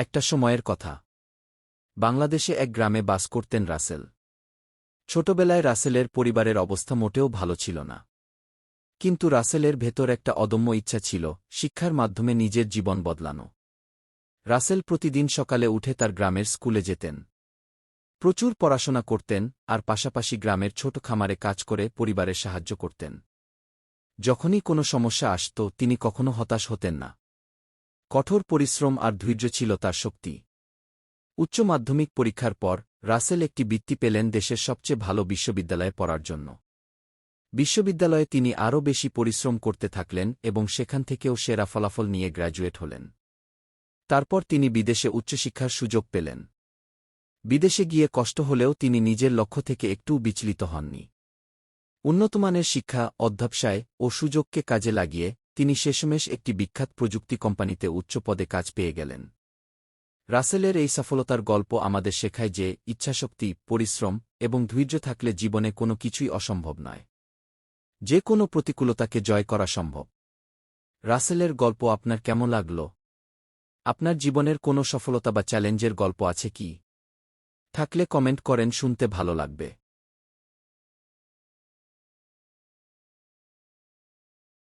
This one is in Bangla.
একটা সময়ের কথা। বাংলাদেশে এক গ্রামে বাস করতেন রাসেল। ছোটবেলায় রাসেলের পরিবারের অবস্থা মোটেও ভালো ছিল না। কিন্তু রাসেলের ভেতর একটা অদম্য ইচ্ছা ছিল, শিক্ষার মাধ্যমে নিজের জীবন বদলানো। রাসেল প্রতিদিন সকালে উঠে তার গ্রামের স্কুলে যেতেন। প্রচুর পড়াশোনা করতেন আর পাশাপাশি গ্রামের ছোট খামারে কাজ করে পরিবারের সাহায্য করতেন। যখনই কোনো সমস্যা আসত, তিনি কখনো হতাশ হতেন না। কঠোর পরিশ্রম আর ধৈর্য ছিল তার শক্তি। উচ্চ মাধ্যমিক পরীক্ষার পর, রাসেল একটি বৃত্তি পেলেন দেশের সবচেয়ে ভালো বিশ্ববিদ্যালয়ে পড়ার জন্য। বিশ্ববিদ্যালয়ে তিনি আরও বেশি পরিশ্রম করতে থাকলেন এবং সেখান থেকেও সেরা ফলাফল নিয়ে গ্র্যাজুয়েট হলেন। তারপর তিনি বিদেশে উচ্চশিক্ষার সুযোগ পেলেন। বিদেশে গিয়ে কষ্ট হলেও তিনি নিজের লক্ষ্য থেকে একটু বিচলিত হননি। উন্নতমানের শিক্ষা, অধ্যবসায় ও সুযোগকে কাজে লাগিয়ে তিনি শেষমেশ একটি বিখ্যাত প্রযুক্তি কোম্পানিতে উচ্চ পদে কাজ পেয়ে গেলেন। রাসেলের এই সফলতার গল্প আমাদের শেখায় যে ইচ্ছাশক্তি, পরিশ্রম এবং ধৈর্য থাকলে জীবনে কোনো কিছুই অসম্ভব নয়। যে কোনো প্রতিকূলতাকে জয় করা সম্ভব। রাসেলের গল্প আপনার কেমন লাগল? আপনার জীবনের কোনো সফলতা বা চ্যালেঞ্জের গল্প আছে কি? থাকলে কমেন্ট করেন, শুনতে ভালো লাগবে।